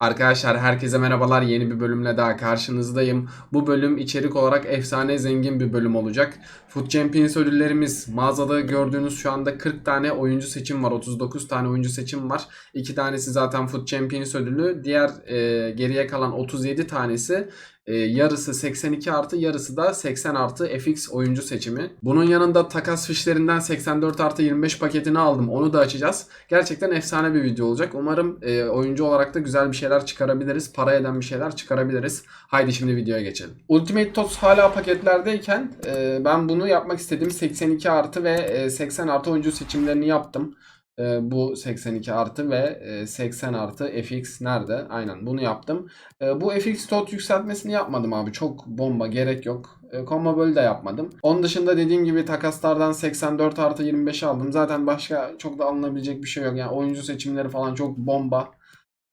Arkadaşlar herkese merhabalar. Yeni bir bölümle daha karşınızdayım. Bu bölüm içerik olarak efsane zengin bir bölüm olacak. Food Champions ödüllerimiz mağazada gördüğünüz şu anda 40 tane oyuncu seçim var. 39 tane oyuncu seçim var. 2 tanesi zaten Food Champions ödülü. Diğer e, geriye kalan 37 tanesi e, yarısı 82 artı yarısı da 80 artı FX oyuncu seçimi. Bunun yanında takas fişlerinden 84 artı 25 paketini aldım. Onu da açacağız. Gerçekten efsane bir video olacak. Umarım e, oyuncu olarak da güzel bir şeyler çıkarabiliriz. Para eden bir şeyler çıkarabiliriz. Haydi şimdi videoya geçelim. Ultimate Tots hala paketlerdeyken e, ben bunu yapmak istedim. 82 artı ve e, 80 artı oyuncu seçimlerini yaptım. E, bu 82 artı ve e, 80 artı FX nerede? Aynen bunu yaptım. E, bu FX tot yükseltmesini yapmadım abi. Çok bomba gerek yok. E, combo bölü de yapmadım. Onun dışında dediğim gibi takaslardan 84 artı 25 aldım. Zaten başka çok da alınabilecek bir şey yok. Yani oyuncu seçimleri falan çok bomba.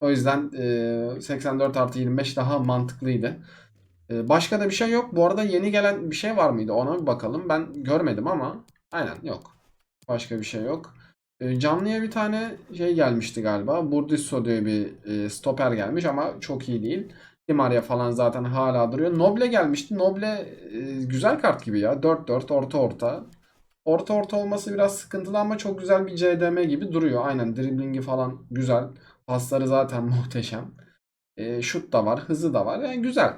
O yüzden e, 84 artı 25 daha mantıklıydı. E, başka da bir şey yok. Bu arada yeni gelen bir şey var mıydı? Ona bir bakalım. Ben görmedim ama aynen yok. Başka bir şey yok. E, Canlı'ya bir tane şey gelmişti galiba. Burdisso diye bir e, stoper gelmiş ama çok iyi değil. Di Maria falan zaten hala duruyor. Noble gelmişti. Noble e, güzel kart gibi ya. 4-4 orta orta. Orta orta olması biraz sıkıntılı ama çok güzel bir CDM gibi duruyor. Aynen driblingi falan güzel. Pasları zaten muhteşem. E, şut da var, hızı da var. Yani güzel.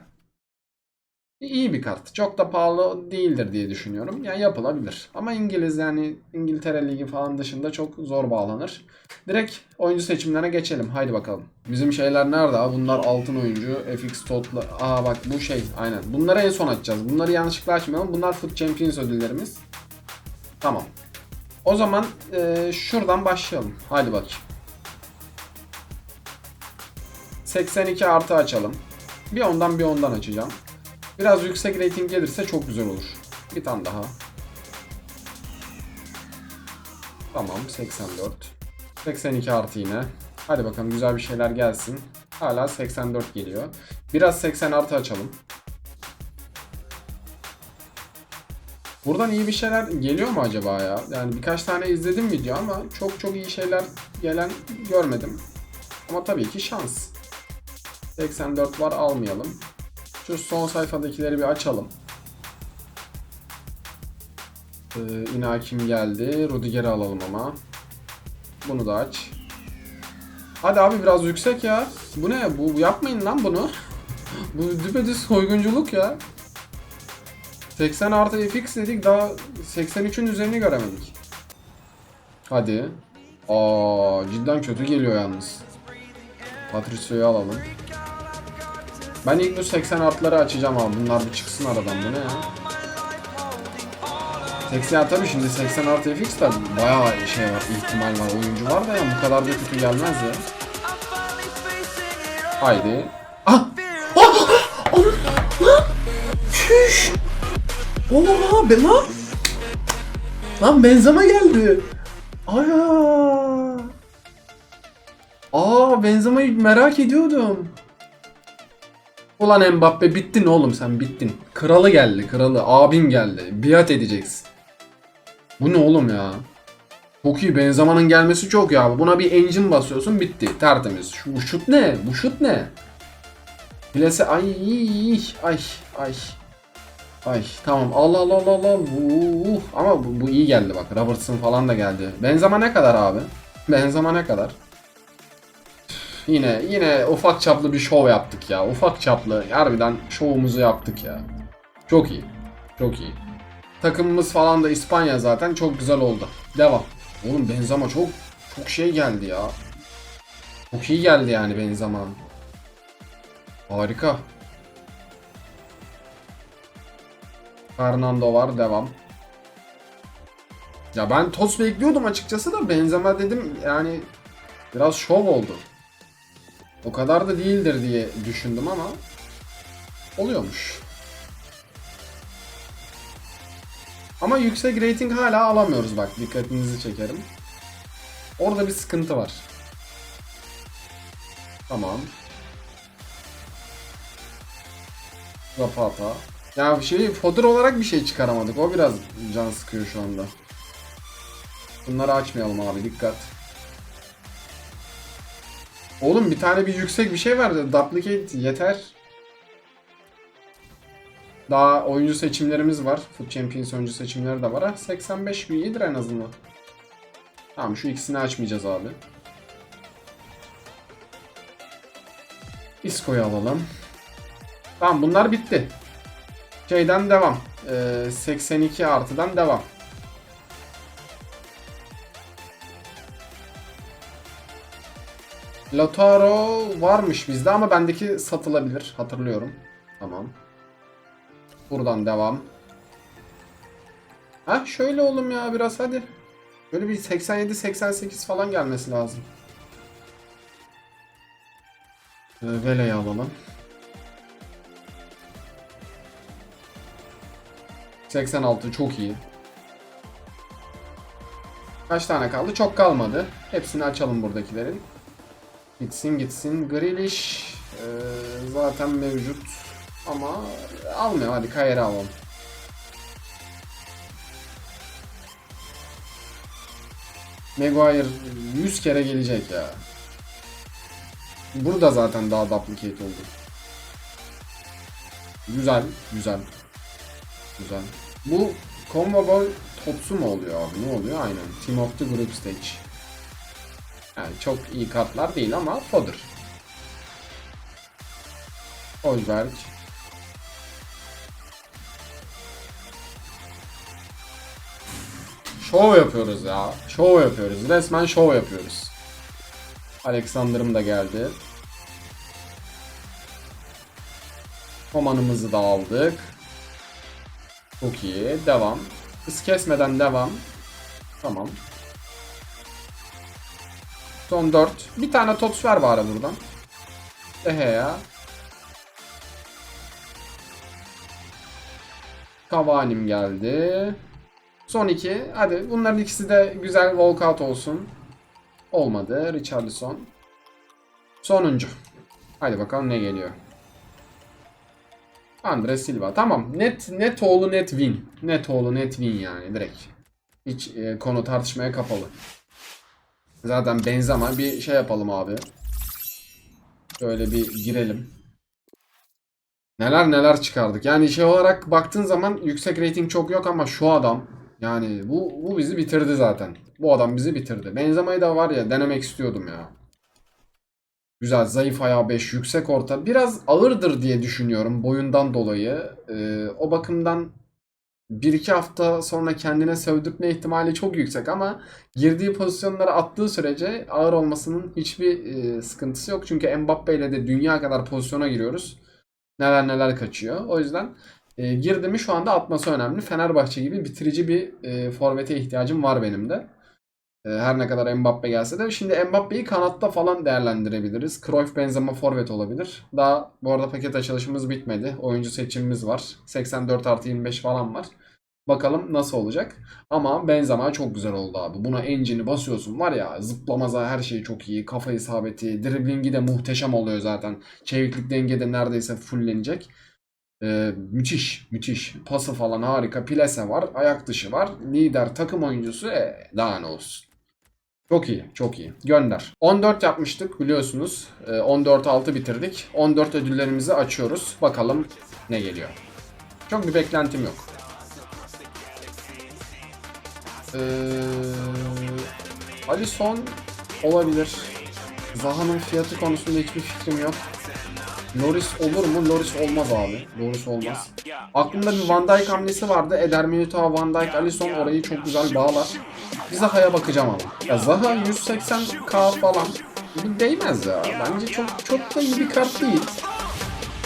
İyi bir kart. Çok da pahalı değildir diye düşünüyorum. Yani yapılabilir. Ama İngiliz yani İngiltere Ligi falan dışında çok zor bağlanır. Direkt oyuncu seçimlerine geçelim. Haydi bakalım. Bizim şeyler nerede? Bunlar altın oyuncu. FX Tot'la. Aa bak bu şey. Aynen. Bunları en son açacağız. Bunları yanlışlıkla açmayalım. Bunlar Foot Champions ödüllerimiz. Tamam. O zaman eee, şuradan başlayalım. Haydi bakayım. 82 artı açalım. Bir ondan bir ondan açacağım. Biraz yüksek rating gelirse çok güzel olur. Bir tane daha. Tamam 84. 82 artı yine. Hadi bakalım güzel bir şeyler gelsin. Hala 84 geliyor. Biraz 80 artı açalım. Buradan iyi bir şeyler geliyor mu acaba ya? Yani birkaç tane izledim video ama çok çok iyi şeyler gelen görmedim. Ama tabii ki şans. 84 var almayalım. Şu son sayfadakileri bir açalım. Ee, İna kim geldi? Rudiger'i alalım ama. Bunu da aç. Hadi abi biraz yüksek ya. Bu ne? Bu yapmayın lan bunu. Bu düpedüz soygunculuk ya. 80 artı FX dedik daha 83'ün üzerini göremedik. Hadi. Aa cidden kötü geliyor yalnız. Patricio'yu alalım. Ben bu 80 artları açacağım abi. Bunlar bir çıksın aradan. Bu ne ya? 80 tabii şimdi 80 artı FX de bayağı şey var, ihtimal var, oyuncu var da ya bu kadar da kötü gelmez ya. Haydi. Ah! Ah! Lan! Şuş! Oha be lan! Lan Benzema geldi. Aya! Aa Benzema'yı merak ediyordum. Ulan Mbappe bittin oğlum sen bittin. Kralı geldi kralı. Abim geldi. Biat edeceksin. Bu ne oğlum ya? Çok iyi. Benzema'nın gelmesi çok ya. Buna bir engine basıyorsun bitti. Tertemiz. Şu bu şut ne? Bu şut ne? Bilese ay ay ay. Ay tamam Allah Allah Allah Allah. Uh, ama bu, bu iyi geldi bak. Robertson falan da geldi. Benzema ne kadar abi? Benzema ne kadar? Yine yine ufak çaplı bir şov yaptık ya. Ufak çaplı. Harbiden şovumuzu yaptık ya. Çok iyi. Çok iyi. Takımımız falan da İspanya zaten çok güzel oldu. Devam. Oğlum Benzema çok çok şey geldi ya. Çok iyi geldi yani Benzema. Harika. Fernando var devam. Ya ben Tos bekliyordum açıkçası da Benzema dedim yani biraz şov oldu. O kadar da değildir diye düşündüm ama oluyormuş. Ama yüksek rating hala alamıyoruz bak dikkatinizi çekerim. Orada bir sıkıntı var. Tamam. Zapata. Ya şey fodder olarak bir şey çıkaramadık. O biraz can sıkıyor şu anda. Bunları açmayalım abi dikkat. Oğlum bir tane bir yüksek bir şey verdi. Duplicate yeter. Daha oyuncu seçimlerimiz var. Foot Champions oyuncu seçimleri de var. Ha, 85 iyidir en azından. Tamam şu ikisini açmayacağız abi. Isco'yu alalım. Tamam bunlar bitti. Şeyden devam. Ee, 82 artıdan devam. Lautaro varmış bizde ama bendeki satılabilir. Hatırlıyorum. Tamam. Buradan devam. Ha şöyle oğlum ya biraz hadi. Böyle bir 87-88 falan gelmesi lazım. Ee, Vele'yi alalım. 86 çok iyi. Kaç tane kaldı? Çok kalmadı. Hepsini açalım buradakilerin. Gitsin gitsin. Grealish e, zaten mevcut. Ama almıyor. Hadi Kayer'i alalım. Maguire 100 kere gelecek ya. Burada zaten daha duplicate oldu. Güzel, güzel. Güzel. Bu combo ball topsu mu oluyor abi? Ne oluyor? Aynen. Team of the Group Stage. Yani çok iyi kartlar değil ama fodder. Holberg. Şov yapıyoruz ya. Şov yapıyoruz. Resmen şov yapıyoruz. Alexander'ım da geldi. Komanımızı da aldık. Çok iyi. Devam. Hız kesmeden devam. Tamam. Son 4. Bir tane tots ver bari buradan. Ehe ya. Cavani'm geldi. Son 2. Hadi bunların ikisi de güzel walkout olsun. Olmadı. Richarlison. Sonuncu. Hadi bakalım ne geliyor. Andre Silva. Tamam. Net net oğlu net win. Net oğlu net win yani direkt. Hiç e, konu tartışmaya kapalı. Zaten Benzema bir şey yapalım abi. Şöyle bir girelim. Neler neler çıkardık. Yani şey olarak baktığın zaman yüksek rating çok yok ama şu adam yani bu bu bizi bitirdi zaten. Bu adam bizi bitirdi. Benzema'yı da var ya denemek istiyordum ya. Güzel zayıf ayağı 5 yüksek orta. Biraz ağırdır diye düşünüyorum boyundan dolayı. Ee, o bakımdan 1-2 hafta sonra kendine sövdürtme ihtimali çok yüksek ama girdiği pozisyonlara attığı sürece ağır olmasının hiçbir e, sıkıntısı yok. Çünkü Mbappe ile de dünya kadar pozisyona giriyoruz. Neler neler kaçıyor. O yüzden e, girdi mi şu anda atması önemli. Fenerbahçe gibi bitirici bir e, forvete ihtiyacım var benim de. Her ne kadar Mbappe gelse de. Şimdi Mbappe'yi kanatta falan değerlendirebiliriz. Cruyff Benzema forvet olabilir. Daha bu arada paket açılışımız bitmedi. Oyuncu seçimimiz var. 84 artı 25 falan var. Bakalım nasıl olacak. Ama Benzema çok güzel oldu abi. Buna engine'i basıyorsun var ya zıplamaza her şey çok iyi. Kafa isabeti, driblingi de muhteşem oluyor zaten. Çeviklik dengede neredeyse fullenecek. Ee, müthiş, müthiş. Pası falan harika. Plase var, ayak dışı var. Lider takım oyuncusu e, daha ne olsun. Çok iyi, çok iyi. Gönder. 14 yapmıştık biliyorsunuz. Ee, 14-6 bitirdik. 14 ödüllerimizi açıyoruz. Bakalım ne geliyor. Çok bir beklentim yok. Ee, Alisson olabilir. Zaha'nın fiyatı konusunda hiçbir fikrim yok. Loris olur mu? Loris olmaz abi. Loris olmaz. Aklımda bir Van Dijk hamlesi vardı. Eder Militao, Van Dijk, Alisson orayı çok güzel bağlar. Bir Zaha'ya bakacağım ama. Ya Zaha 180k falan. Bu değmez ya. Bence çok çok da iyi bir kart değil.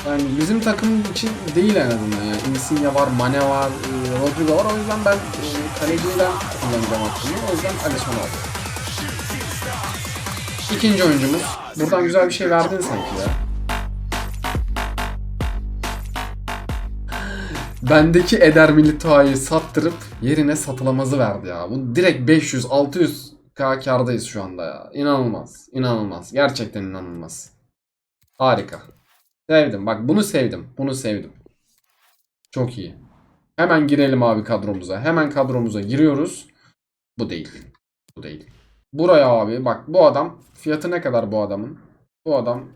Yani bizim takım için değil en azından yani. Insigne var, Mane var, e, Rodrigo var. O yüzden ben kaleciden kullanacağım aklımı. O yüzden Alisson aldım. İkinci oyuncumuz. Buradan güzel bir şey verdin sanki ya. Bendeki Eder Militao'yu sattırıp yerine satılamazı verdi ya. Bu direkt 500-600 k kardayız şu anda ya. İnanılmaz. İnanılmaz. Gerçekten inanılmaz. Harika. Sevdim. Bak bunu sevdim. Bunu sevdim. Çok iyi. Hemen girelim abi kadromuza. Hemen kadromuza giriyoruz. Bu değil. Bu değil. Buraya abi bak bu adam fiyatı ne kadar bu adamın? Bu adam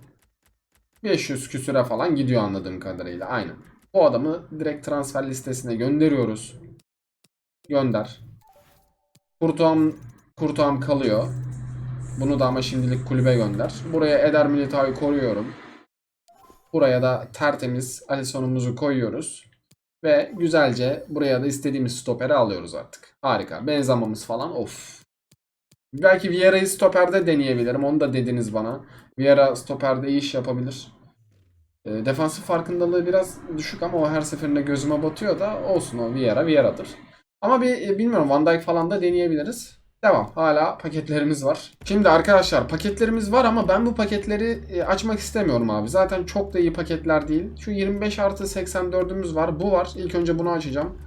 500 küsüre falan gidiyor anladığım kadarıyla. Aynen. Bu adamı direkt transfer listesine gönderiyoruz. Gönder. Kurtuğam, Kurtuğam kalıyor. Bunu da ama şimdilik kulübe gönder. Buraya Eder Milita'yı koruyorum. Buraya da tertemiz Alisson'umuzu koyuyoruz. Ve güzelce buraya da istediğimiz stoperi alıyoruz artık. Harika. Benzamamız falan of. Belki Vieira'yı stoperde deneyebilirim. Onu da dediniz bana. Vieira stoperde iyi iş yapabilir. E, defansif farkındalığı biraz düşük ama o her seferinde gözüme batıyor da olsun o Vieira Vieira'dır. Ama bir e, bilmiyorum Van Dijk falan da deneyebiliriz. Devam. Hala paketlerimiz var. Şimdi arkadaşlar paketlerimiz var ama ben bu paketleri e, açmak istemiyorum abi. Zaten çok da iyi paketler değil. Şu 25 artı 84'ümüz var. Bu var. İlk önce bunu açacağım.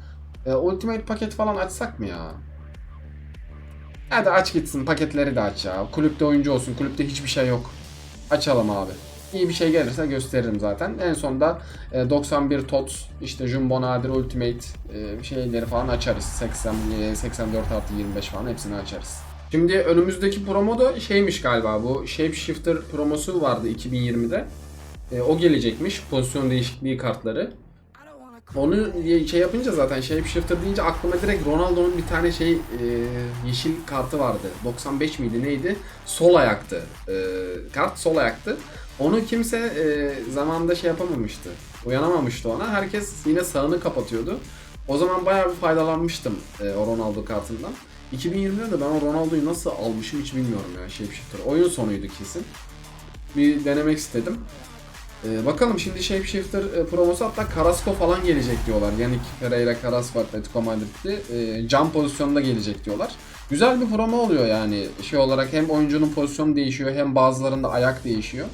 E, Ultimate paket falan açsak mı ya? Hadi aç gitsin. Paketleri de aç ya. Kulüpte oyuncu olsun. Kulüpte hiçbir şey yok. Açalım abi. İyi bir şey gelirse gösteririm zaten. En sonda e, 91 TOTS, işte Jumbo Nadir Ultimate e, şeyleri falan açarız. 80, e, 84 artı 25 falan hepsini açarız. Şimdi önümüzdeki promo da şeymiş galiba bu Shapeshifter promosu vardı 2020'de. E, o gelecekmiş pozisyon değişikliği kartları. Onu şey yapınca zaten Shapeshifter deyince aklıma direkt Ronaldo'nun bir tane şey e, yeşil kartı vardı. 95 miydi neydi? Sol ayaktı. E, kart sol ayaktı. Onu kimse e, zamanında şey yapamamıştı. Uyanamamıştı ona. Herkes yine sağını kapatıyordu. O zaman bayağı bir faydalanmıştım e, o Ronaldo kartından. 2020'de de ben o Ronaldo'yu nasıl almışım hiç bilmiyorum ya Shapeshifter. Oyun sonuydu kesin. Bir denemek istedim. Ee, bakalım şimdi Shapeshifter e, promosu hatta Carrasco falan gelecek diyorlar. Yannick Pereira Carrasco Atletico Madrid'li. E, cam pozisyonda gelecek diyorlar. Güzel bir promo oluyor yani. Şey olarak hem oyuncunun pozisyonu değişiyor hem bazılarında ayak değişiyor.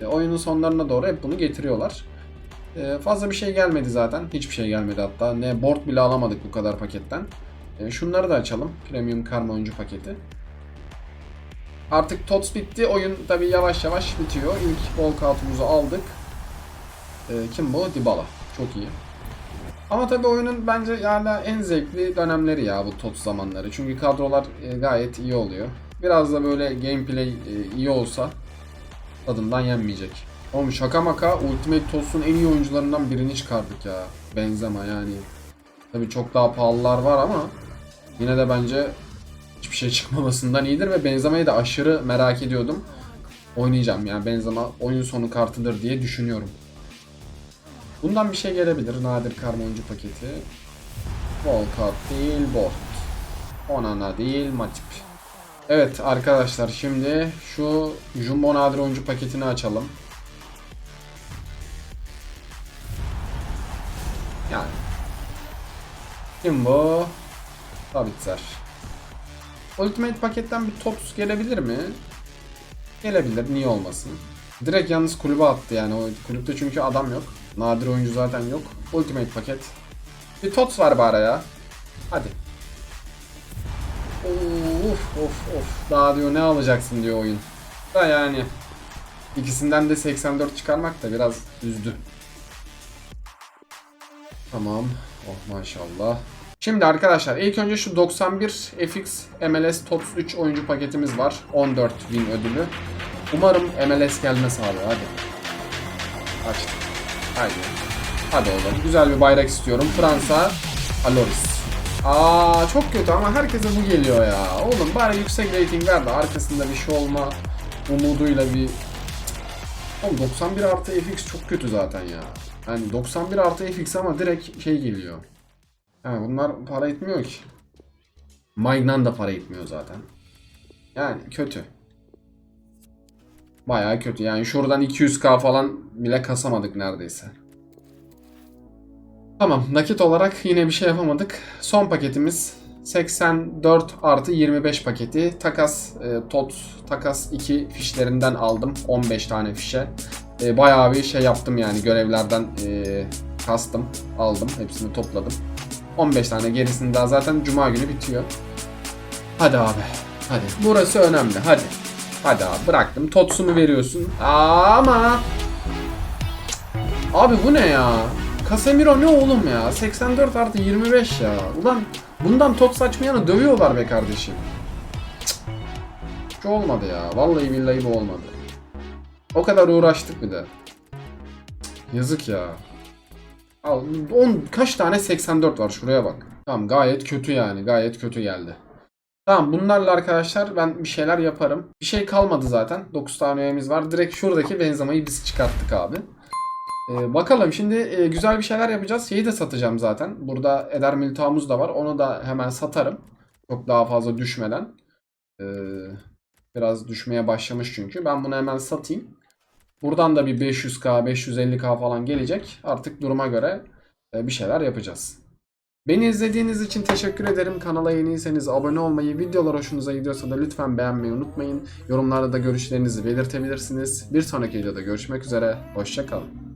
E, oyunun sonlarına doğru hep bunu getiriyorlar. E, fazla bir şey gelmedi zaten. Hiçbir şey gelmedi hatta. Ne board bile alamadık bu kadar paketten. E, şunları da açalım. Premium Karma oyuncu paketi. Artık TOTS bitti. Oyun tabi yavaş yavaş bitiyor. İlk walkout'umuzu aldık. Ee, kim bu? Dybala. Çok iyi. Ama tabi oyunun bence yani en zevkli dönemleri ya bu TOTS zamanları. Çünkü kadrolar e, gayet iyi oluyor. Biraz da böyle gameplay e, iyi olsa tadından yenmeyecek. Oğlum şaka maka Ultimate TOTS'un en iyi oyuncularından birini çıkardık ya. Benzema yani. Tabi çok daha pahalılar var ama yine de bence hiçbir şey çıkmamasından iyidir ve Benzema'yı da aşırı merak ediyordum. Oynayacağım yani Benzema oyun sonu kartıdır diye düşünüyorum. Bundan bir şey gelebilir. Nadir karma oyuncu paketi. Volkat değil, Bolt. Onana değil, Matip. Evet arkadaşlar şimdi şu Jumbo Nadir oyuncu paketini açalım. Yani. Bu? Sabitzer. Ultimate paketten bir Tops gelebilir mi? Gelebilir. Niye olmasın? Direkt yalnız kulübe attı yani. O kulüpte çünkü adam yok. Nadir oyuncu zaten yok. Ultimate paket. Bir Tots var bari ya. Hadi. Of of of. Daha diyor ne alacaksın diyor oyun. Da yani. ikisinden de 84 çıkarmak da biraz üzdü. Tamam. Oh maşallah. Şimdi arkadaşlar ilk önce şu 91 FX MLS TOTS 3 oyuncu paketimiz var. 14 win ödülü. Umarım MLS gelmez abi hadi. Açtık. Haydi. Hadi oğlum. Güzel bir bayrak istiyorum. Fransa. Aloris. Aa çok kötü ama herkese bu geliyor ya. Oğlum bari yüksek rating ver de arkasında bir şey olma umuduyla bir... Oğlum 91 artı FX çok kötü zaten ya. Yani 91 artı FX ama direkt şey geliyor. Ha, bunlar para etmiyor ki. Magnan da para etmiyor zaten. Yani kötü. Bayağı kötü. Yani şuradan 200k falan bile kasamadık neredeyse. Tamam nakit olarak yine bir şey yapamadık. Son paketimiz 84 artı 25 paketi. Takas e, TOT takas 2 fişlerinden aldım. 15 tane fişe. E, bayağı bir şey yaptım yani görevlerden e, kastım. Aldım. Hepsini topladım. 15 tane gerisini daha zaten cuma günü bitiyor. Hadi abi. Hadi. Burası önemli. Hadi. Hadi abi bıraktım. Totsumu veriyorsun. Ama Abi bu ne ya? Casemiro ne oğlum ya? 84 artı 25 ya. Ulan bundan tot saçmayanı dövüyorlar be kardeşim. Cık. Hiç olmadı ya. Vallahi billahi bu olmadı. O kadar uğraştık bir de. Yazık ya. Al 10 kaç tane 84 var şuraya bak. Tamam gayet kötü yani gayet kötü geldi. Tamam bunlarla arkadaşlar ben bir şeyler yaparım. Bir şey kalmadı zaten. 9 tane üyemiz var. Direkt şuradaki Benzema'yı biz çıkarttık abi. Ee, bakalım şimdi e, güzel bir şeyler yapacağız. Şeyi de satacağım zaten. Burada Eder Militaumuz da var. Onu da hemen satarım. Çok daha fazla düşmeden. Ee, biraz düşmeye başlamış çünkü. Ben bunu hemen satayım. Buradan da bir 500k, 550k falan gelecek. Artık duruma göre e, bir şeyler yapacağız. Beni izlediğiniz için teşekkür ederim. Kanala yeniyseniz abone olmayı, videolar hoşunuza gidiyorsa da lütfen beğenmeyi unutmayın. Yorumlarda da görüşlerinizi belirtebilirsiniz. Bir sonraki videoda görüşmek üzere. Hoşçakalın.